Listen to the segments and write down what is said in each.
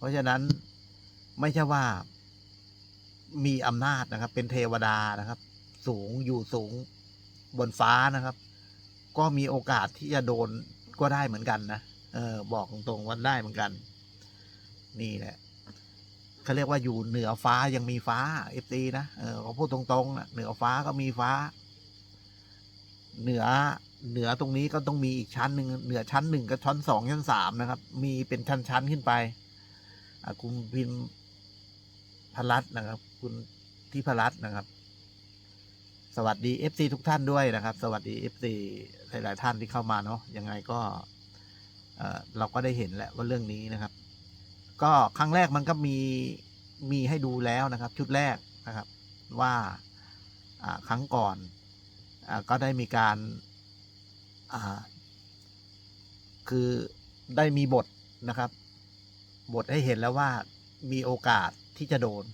เพราะฉะนั้นไม่ใช่ว่ามีอำนาจนะครับ เป็นเทวดานะครับ สูงอยู่สูงบนฟ้านะครับ ก็มีโอกาสที่จะโดนก็ได้เหมือนกันนะเออบอกตรงๆว่าได้เหมือนกัน นี่แหละเขาเรียกว่าอยู่เหนือฟ้ายังมีฟ้าเอฟซีนะเออเขาพูดตรงๆนะเหนือฟ้าก็มีฟ้า เหนือเหนือตรงนี้ก็ต้องมีอีกชั้นหนึ่งเหนือชั้นหนึ่งกับชั้นสองชั้นสามนะครับ มีเป็นชั้นๆขึ้นไป คุณพิมพ์พลัดนะครับ คุณที่พลัดนะครับ สวัสดี FC ทุกท่านด้วยนะครับ สวัสดี FC หลาย ๆ ท่านที่เข้ามาเนาะยังไงก็เราก็ได้เห็นแหละว่าเรื่องนี้นะครับ ก็ครั้งแรกมันก็มีมีให้ดูแล้วนะครับ ชุดแรกนะครับว่าครั้งก่อนอก็ได้มีการคือได้มีบทนะครับ บทให้เห็นแล้วว่ามีโอกาสที่จะโดน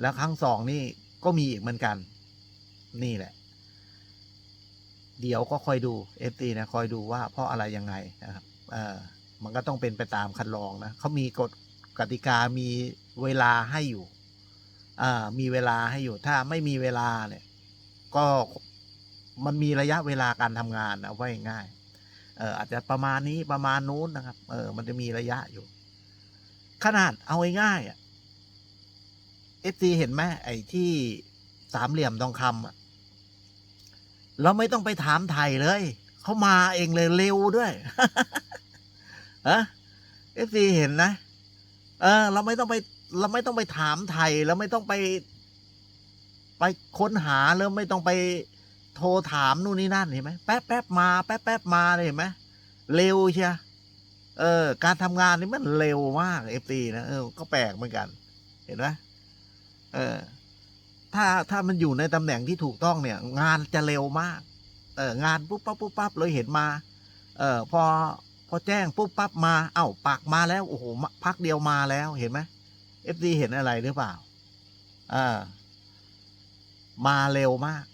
แล้วครั้งสองนี่ก็มีอีกเหมือนกัน นี่แหละ เดี๋ยวก็คอยดูเอฟตีนะคอยดูว่าเพราะอะไรยังไงนะครับเออมันก็ต้องเป็นไปตามคันลองนะเขามีกฎกติกามีเวลาให้อยู่อ่ามีเวลาให้อยู่ ถ้าไม่มีเวลาเนี่ย ก็มันมีระยะเวลาการทำงานนะว่าง่ายเอออาจจะประมาณนี้ประมาณนู้นนะครับ เออมันจะมีระยะอยู่ ขนาดเอาง่ายๆอะเอฟซีเห็นไหมไอ้ที่สามเหลี่ยมทองคำอะเราไม่ต้องไปถามไทยเลย เขามาเองเลยเร็วด้วยฮะเอฟซีเห็นนะ เออ เราไม่ต้องไป เราไม่ต้องไปถามไทยเราไม่ต้องไป ไปค้นหาแล้วไม่ต้องไปโทรถามนู่นนี่นั่นเห็นไหมแป๊บแป๊บมา แป๊บแป๊บมาเลยเห็นไหมเร็วเชีย เออ การทำงานนี่มันเร็วมากเอฟซีนะเออก็แปลกเหมือนกัน เห็นไหมเออ ถ้าถ้ามันอยู่ในตำแหน่งที่ถูกต้องเนี่ย งานจะเร็วมาก เอองานปุ๊บปั๊บปุ๊บปั๊บเลยเห็นมา เออพอพอแจ้งปุ๊บปั๊บมาเอ้าปากมาแล้วโอ้โหพักเดียวมาแล้วเห็นไหมเอฟซีเห็นอะไรหรือเปล่า เออมาเร็วมาก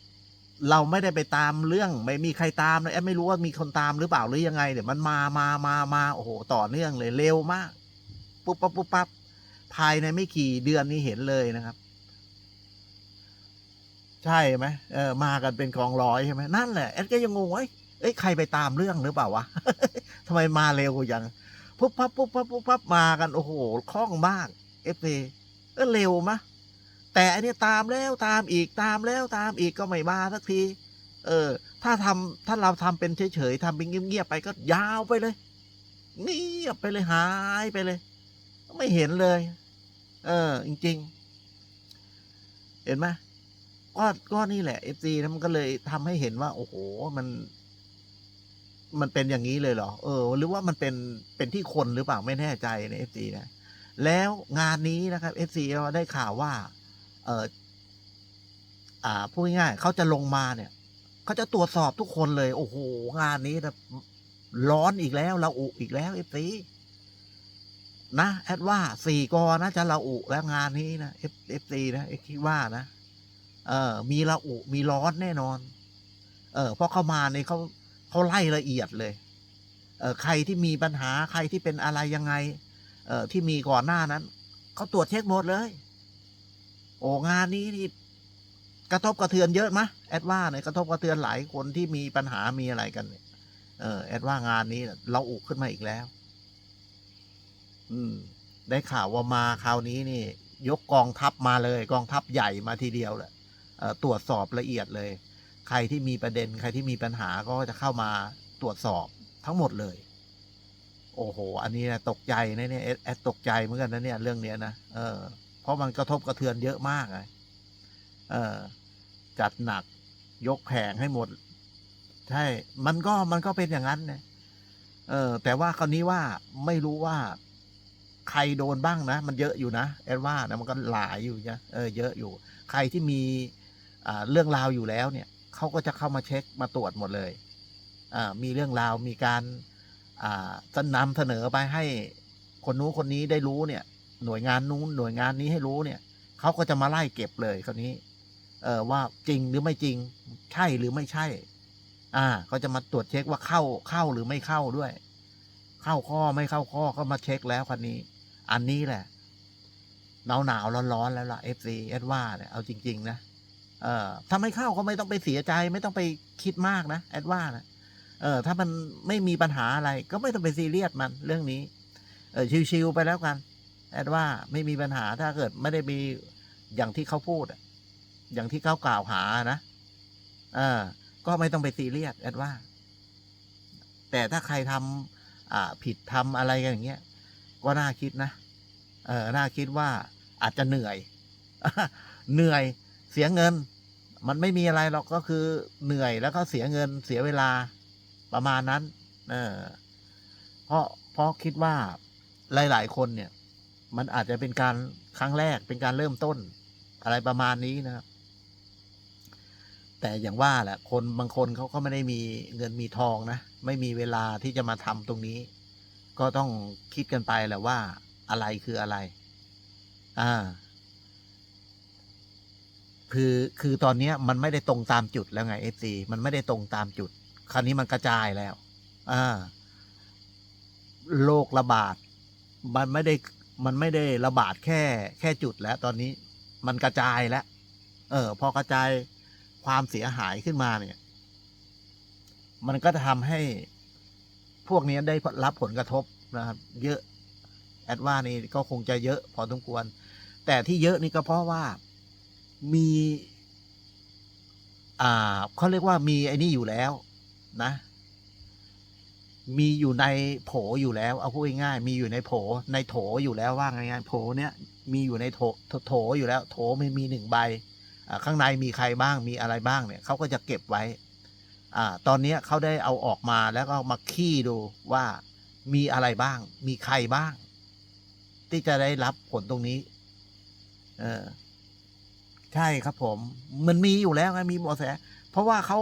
เราไม่ได้ไปตามเรื่องไม่มีใครตามนะแอดไม่รู้ว่ามีคนตามหรือเปล่าหรือยังไงเดี๋ยวมันมามามามาโอ้โหต่อเนื่องเลยเร็วมากปุ๊บปั๊บปุ๊บปั๊บภายในไม่กี่เดือนนี้เห็นเลยนะครับ ใช่ไหมเออมากันเป็นกองร้อยใช่ไหมนั่นแหละแอดก็ยังงงว่าเอ้ยเอ้ยใครไปตามเรื่องหรือเปล่าวะทำไมมาเร็วอย่างปุ๊บปั๊บปุ๊บปั๊บปุ๊บปั๊บมากันโอ้โหคล่องมากเอฟเเออเร็วมะ แต่อันนี้ตามแล้วตามอีกตามแล้วตามอีกก็ไม่มาสักที เออ ถ้าทำถ้าเราทำเป็นเฉยๆทำเป็นเงียบๆไปก็ยาวไปเลยเงียบไปเลยหายไปเลย ไม่เห็นเลย เออ จริง ๆ เห็นไหมก็ก็นี่แหละเอฟซีนะมันก็เลยทำให้เห็นว่า โอ้โหมัน มันเป็นอย่างนี้เลยเหรอเออ หรือว่ามันเป็นเป็นที่คนหรือเปล่าไม่แน่ใจในเอฟซีนะแล้วงานนี้นะครับเอฟซีเราได้ข่าวว่า เอออ่าพูดง่ายๆเขาจะลงมาเนี่ยเขาจะตรวจสอบทุกคนเลย โอ้โหงานนี้นะร้อนอีกแล้วเราอุอีกแล้วเอฟซีนะแอดว่าสี่กอนะจะเราอุแล้วงานนี้นะเอฟเอฟซีนะเอคิดว่านะเออ มีเราอุมีร้อนแน่นอน เออเพราะเขามาเนี่ยเขาเขาไล่ละเอียดเลย เออใครที่มีปัญหาใครที่เป็นอะไรยังไง เออที่มีก่อนหน้านั้นเขาตรวจเช็คหมดเลย โอ้งานนี้นี่กระทบกระเทือนเยอะมะแอดว่าเนี่ยกระทบกระเทือนหลายคนที่มีปัญหามีอะไรกันเนี่ยเออแอดว่างานนี้เราอุกขึ้นมาอีกแล้ว อืม ได้ข่าวว่ามาคราวนี้นี่ ยกกองทัพมาเลย กองทัพใหญ่มาทีเดียวแหละตรวจสอบละเอียดเลย ใครที่มีประเด็น ใครที่มีปัญหาก็จะเข้ามาตรวจสอบทั้งหมดเลย โอ้โห อันนี้นะตกใจนะเนี่ยแอดตกใจเหมือนกันนะเนี่ยเรื่องเนี้ยนะเออ ราะมันกระทบกระเทือนเยอะมากไงเออจัดหนักยกแผงให้หมด ใช่ มันก็มันก็เป็นอย่างนั้นนะเออ แต่ว่าคราวนี้ว่าไม่รู้ว่าใครโดนบ้างนะ มันเยอะอยู่นะแอดว่านะมันก็หลายอยู่นะเออเยอะอยู่ ใครที่มีเรื่องราวอยู่แล้วเนี่ยเขาก็จะเข้ามาเช็คมาตรวจหมดเลยมีเรื่องราวมีการจะนำเสนอไปให้คนนู้คนนี้ได้รู้เนี่ย หน่วยงานนู้นหน่วยงานนี้ให้รู้เนี่ยเขาก็จะมาไล่เก็บเลยคราวนี้ เออว่าจริงหรือไม่จริง ใช่หรือไม่ใช่ อ่าเขาจะมาตรวจเช็คว่าเข้าเข้าหรือไม่เข้าด้วย เข้าข้อไม่เข้าข้อก็มาเช็คแล้วคันนี้ อันนี้แหละหนาวหนาวร้อนร้อนแล้วล่ะเอฟซีเอดว่าเนี่ยเอาจริง ๆ นะเออถ้าไม่เข้าก็ไม่ต้องไปเสียใจ ไม่ต้องไปคิดมากนะแอดว่านะเออ ถ้ามันไม่มีปัญหาอะไร ก็ไม่ต้องไปซีเรียสมันเรื่องนี้ เออชิวๆไปแล้วกัน แอดว่าไม่มีปัญหาถ้าเกิดไม่ได้มีอย่างที่เขาพูดอะอย่างที่เขากล่าวหานะเออก็ไม่ต้องไปซีเรียสแอดว่า แต่ถ้าใครทำอ่าผิดทำอะไรกันอย่างเงี้ยก็น่าคิดนะเออน่าคิดว่าอาจจะเหนื่อย เหนื่อยเสียเงิน มันไม่มีอะไรหรอกก็คือเหนื่อยแล้วก็เสียเงินเสียเวลาประมาณนั้น เออเพราะเพราะคิดว่าหลาย ๆ คนเนี่ย มันอาจจะเป็นการครั้งแรกเป็นการเริ่มต้น อะไรประมาณนี้นะครับ แต่อย่างว่าแหละ คนบางคนเขาก็ไม่ได้มีเงินมีทองนะ ไม่มีเวลาที่จะมาทำตรงนี้ ก็ต้องคิดกันไปแหละว่าอะไรคืออะไร อ่า คือคือตอนนี้มันไม่ได้ตรงตามจุดแล้วไงเอฟซีมันไม่ได้ตรงตามจุด คราวนี้มันกระจายแล้ว อ่าโรคระบาด มันไม่ได้ มันไม่ได้ระบาดแค่แค่จุดแล้ว ตอนนี้มันกระจายแล้ว เออ พอกระจายความเสียหายขึ้นมาเนี่ย มันก็จะทำให้พวกนี้ได้รับผลกระทบนะครับ เยอะ แอดว่านี่ก็คงจะเยอะพอสมควร แต่ที่เยอะนี่ก็เพราะว่ามี อ่าเขาเรียกว่ามีไอ้นี่อยู่แล้ว นะ มีอยู่ในโผอยู่แล้ว เอาพูดง่ายๆมีอยู่ในโผในโถอยู่แล้วว่าง่ายๆโผเนี้ยมีอยู่ในโถโถโถอยู่แล้ว โถไม่มีหนึ่งใบข้างในมีใครบ้างมีอะไรบ้างเนี่ยเขาก็จะเก็บไว้อตอนนี้เขาได้เอาออกมาแล้วก็มาขี้ดูว่ามีอะไรบ้าง มีใครบ้าง ที่จะได้รับผลตรงนี้ เออ ใช่ครับผม มันมีอยู่แล้วไงมีเบาะแส เพราะว่าเขา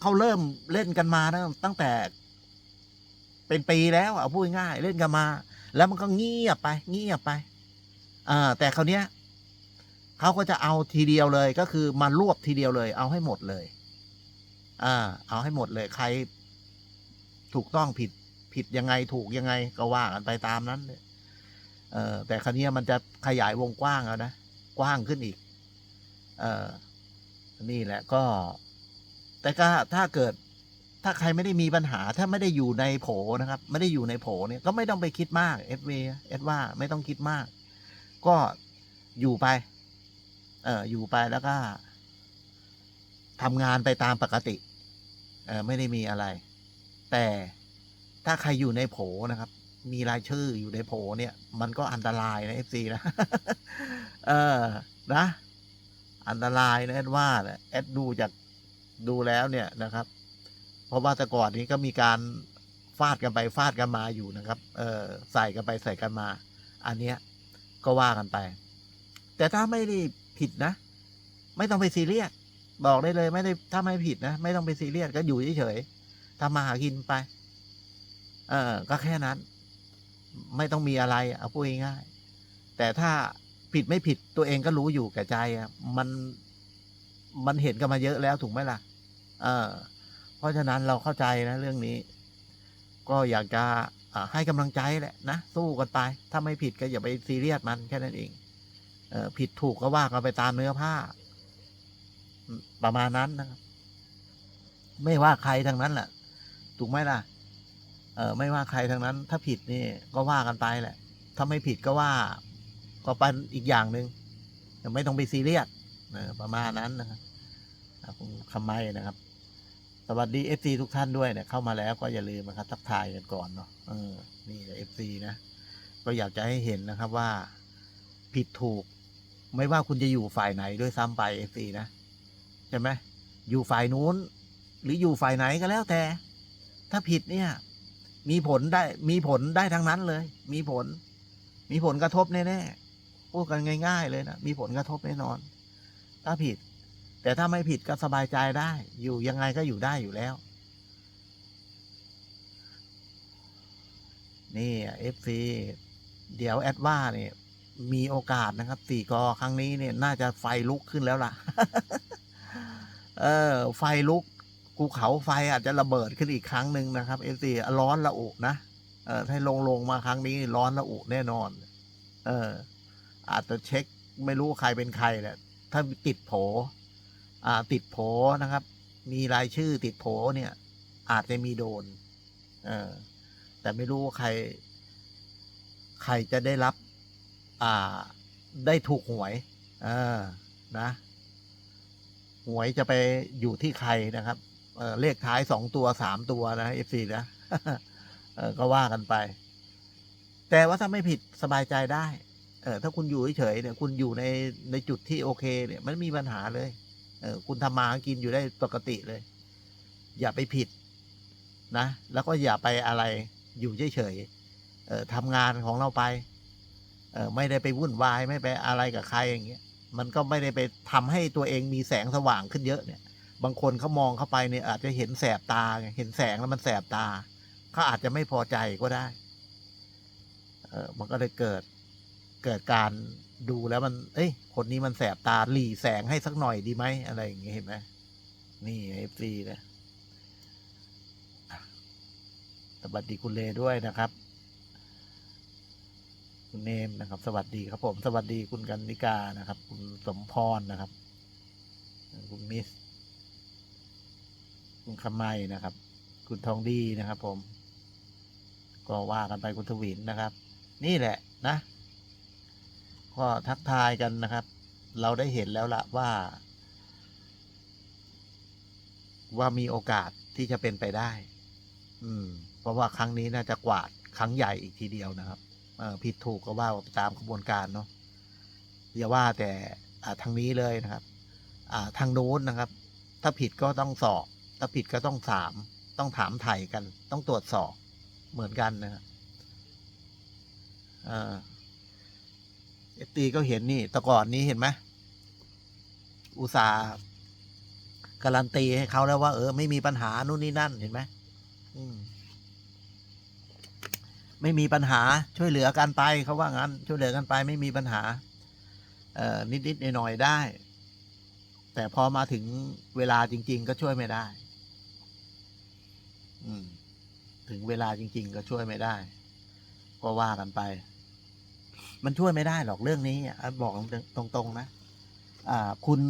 เขาเริ่มเล่นกันมาตั้งแต่ เป็นปีแล้วเอาพูดง่ายเล่นกันมา แล้วมันก็เงียบไป เงียบไปอ่าแต่คราวเนี้ยเขาก็จะเอาทีเดียวเลยก็คือมารวบทีเดียวเลย เอาให้หมดเลยอ่าเอาให้หมดเลยใคร ถูกต้องผิดผิดยังไงถูกยังไงก็ว่ากันไปตามนั้นเลยเออแต่คราวเนี้ยมันจะขยายวงกว้างแล้วนะ กว้างขึ้นอีก เออนี่แหละก็ แต่ก็ถ้าเกิด ถ้าใครไม่ได้มีปัญหา ถ้าไม่ได้อยู่ในโผนะครับ ไม่ได้อยู่ในโผเนี่ยก็ไม่ต้องไปคิดมากเอสวเอสว่าไม่ต้องคิดมาก ก็อยู่ไป เอออยู่ไปแล้วก็ทำงานไปตามปกติ เออไม่ได้มีอะไร แต่ถ้าใครอยู่ในโผนะครับ มีรายชื่ออยู่ในโผเนี่ย มันก็อันตรายนะเอฟซีนะ เออ นะ อันตรายนะแอดว่านะแอดดูจากดูแล้วเนี่ยนะครับ ราะว่าแต่ก่อนนี้ก็มีการฟาดกันไปฟาดกันมาอยู่นะครับ เออใส่กันไปใส่กันมา อันเนี้ยก็ว่ากันไป แต่ถ้าไม่ได้ผิดนะ ไม่ต้องไปซีเรียสบอกได้เลยไม่ได้ถ้าไม่ผิดนะ ไม่ต้องไปซีเรียสก็อยู่เฉยๆทำมาหากินไป เออก็แค่นั้น ไม่ต้องมีอะไรเอาพูดง่ายๆแต่ถ้าผิดไม่ผิดตัวเองก็รู้อยู่แก่ใจอะมันมันเห็นกันมาเยอะแล้วถูกไหมล่ะ เออ ราะฉะนั้นเราเข้าใจนะเรื่องนี้ ก็อยากจะให้กำลังใจแหละนะสู้กันไป ถ้าไม่ผิดก็อย่าไปซีเรียสมันแค่นั้นเองเออผิดถูกก็ว่ากันไปตามเนื้อผ้า ประมาณนั้นนะครับ ไม่ว่าใครทั้งนั้นแหละถูกไหมล่ะ เออไม่ว่าใครทั้งนั้น ถ้าผิดนี่ก็ว่ากันไปแหละ ถ้าไม่ผิดก็ว่า ก็เป็นอีกอย่างหนึ่งไม่ต้องไปซีเรียสประมาณนั้นนะครับคุณคำไม้นะครับ สวัสดีเอฟซีทุกท่านด้วยเนี่ยเข้ามาแล้วก็อย่าลืมนะครับทักทายกันก่อนเนาะเออนี่เอฟซีนะ ก็อยากจะให้เห็นนะครับว่า ผิดถูก ไม่ว่าคุณจะอยู่ฝ่ายไหนด้วยซ้ำไปเอฟซีนะใช่ไหมอยู่ฝ่ายนู้น หรืออยู่ฝ่ายไหนก็แล้วแต่ ถ้าผิดเนี่ย มีผลได้มีผลได้ทั้งนั้นเลย มีผล มีผลกระทบแน่ๆพูดกันง่าย ๆ เลยนะมีผลกระทบแน่นอน ถ้าผิด แต่ถ้าไม่ผิดก็สบายใจได้ อยู่ยังไงก็อยู่ได้อยู่แล้ว นี่เอฟซีเดี๋ยวแอดว่าเนี่ยมีโอกาสนะครับสี่กอครั้งนี้เนี่ย น่าจะไฟลุกขึ้นแล้วล่ะ เออ ไฟลุกภูเขาไฟอาจจะระเบิดขึ้นอีกครั้งหนึ่งนะครับเอฟซีร้อนระอุนะเออถ้าลงลงมาครั้งนี้ร้อนระอุแน่นอน เออ อาจจะเช็คไม่รู้ใครเป็นใครแหละถ้าติดโผ ติดโผนะครับ มีรายชื่อติดโผเนี่ย อาจจะมีโดนแต่ไม่รู้ว่าใคร ใครจะได้รับ อ่า ได้ถูกหวยเออนะหวยจะไปอยู่ที่ใครนะครับเเลขท้ายสองตัวสามตัวนะเอฟซีนะก็ว่ากันไป แต่ว่าถ้าไม่ผิดสบายใจได้ เออถ้าคุณอยู่เฉยๆเนี่ย คุณอยู่ในในจุดที่โอเค เนี่ย มันไม่มีปัญหาเลย ออคุณทำมาหากินอยู่ได้ปกติเลย อย่าไปผิดนะ แล้วก็อย่าไปอะไรอยู่เฉยๆเออทำงานของเราไปเออไม่ได้ไปวุ่นวายไม่ไปอะไรกับใครอย่างเงี้ยมันก็ไม่ได้ไปทำให้ตัวเองมีแสงสว่างขึ้นเยอะเนี่ย บางคนเขามองเข้าไปเนี่ยอาจจะเห็นแสบตาเห็นแสงแล้วมันแสบตาเขาอาจจะไม่พอใจก็ได้เออมันก็เลยเกิด เกิดการดูแล้วมัน เอ้ย คนนี้มันแสบตาหลีแสงให้สักหน่อยดีไหมอะไรอย่างเงี้ยเห็นไหมนี่เอฟซีนะสวัสดีคุณเลด้วยนะครับ คุณเนมนะครับ สวัสดีครับผม สวัสดีคุณกันนิกานะครับ คุณสมพรนะครับ คุณมิส คุณคำไมนะครับ คุณทองดีนะครับ ผม ก็ว่ากันไปคุณทวินนะครับ นี่แหละนะ ก็ทักทายกันนะครับ เราได้เห็นแล้วละว่า ว่ามีโอกาสที่จะเป็นไปได้ อืม เพราะว่าครั้งนี้น่าจะกวาดครั้งใหญ่อีกทีเดียวนะครับเอผิดถูกก็ว่าตามกระบวนการเนาะอย่าว่าแต่อทางนี้เลยนะครับอ่าทางโน้นนะครับ ถ้าผิดก็ต้องสอบ ถ้าผิดก็ต้องถาม ต้องถามไถ่กัน ต้องตรวจสอบเหมือนกันนะครับ เอฟตีก็เห็นนี่แต่ก่อนนี้เห็นไหมอุตสาห์การันตีให้เขาแล้วว่า เออ ไม่มีปัญหานู่นนี่นั่นเห็นไหมมไม่มีปัญหาช่วยเหลือกันไปเขาว่างั้น ช่วยเหลือกันไป ไม่มีปัญหา เอ่อนิดๆหน่อยๆได้ แต่พอมาถึงเวลาจริง ๆ ก็ช่วยไม่ได้ อืม ถึงเวลาจริง ๆ ก็ช่วยไม่ได้ ก็ว่ากันไป มันช่วยไม่ได้หรอกเรื่องนี้อะบอกตรงๆนะคุณ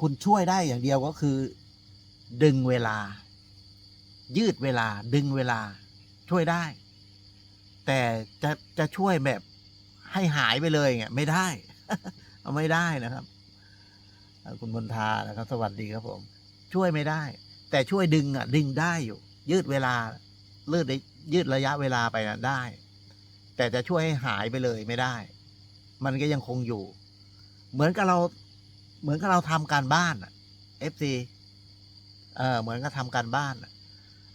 คุณช่วยได้อย่างเดียวก็คือ ดึงเวลา ยืดเวลา ดึงเวลาช่วยได้ แต่จะจะช่วยแบบให้หายไปเลยเงี้ยไม่ได้ เอาไม่ได้นะครับ คุณบนทานะครับ สวัสดีครับผม ช่วยไม่ได้ แต่ช่วยดึงอะ ดึงได้อยู่ ยืดเวลาเลือดได้ยืดระยะเวลาไปนะได้ แต่จะช่วยให้หายไปเลยไม่ได้ มันก็ยังคงอยู่ เหมือนกับเรา เหมือนกับเราทำการบ้านอะ FC เออเหมือนกับทำการบ้าน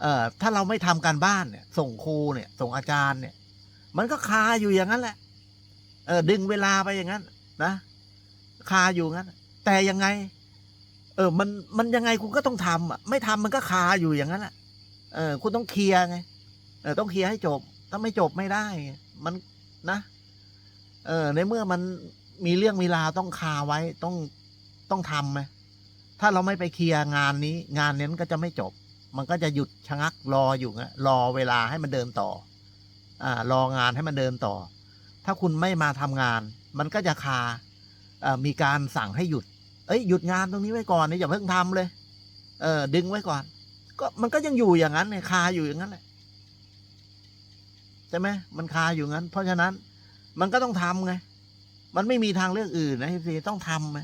เออถ้าเราไม่ทำการบ้านเนี่ย ส่งครูเนี่ย ส่งอาจารย์เนี่ย มันก็คาอยู่อย่างนั้นแหละ เออ ดึงเวลาไปอย่างนั้น นะคาอยู่งั้น แต่ยังไง เออ มันมันยังไงคุณก็ต้องทำอะ ไม่ทำมันก็คาอยู่อย่างนั้นแหละเออ คุณต้องเคลียร์ไง เออ ต้องเคลียร์ให้จบ ถ้าไม่จบไม่ได้ไง มันนะ เออ ในเมื่อมันมีเรื่องมีราวต้องคาไว้ต้องต้องทำไหมถ้าเราไม่ไปเคลียร์งานนี้ งานนั้นก็จะไม่จบ มันก็จะหยุดชะงักรออยู่งั้นรอเวลาให้มันเดินต่อ อ่ารองานให้มันเดินต่อ ถ้าคุณไม่มาทำงาน มันก็จะคาเอ่อมีการสั่งให้หยุด เอ้ยหยุดงานตรงนี้ไว้ก่อนนี่อย่าเพิ่งทำเลย เออดึงไว้ก่อน ก็มันก็ยังอยู่อย่างนั้นเนี่ยคาอยู่อย่างนั้นแหละ ใช่ไหมมันคาอยู่งั้น เพราะฉะนั้นมันก็ต้องทำไง มันไม่มีทางเลือกอื่นนะพี่ต้องทำไง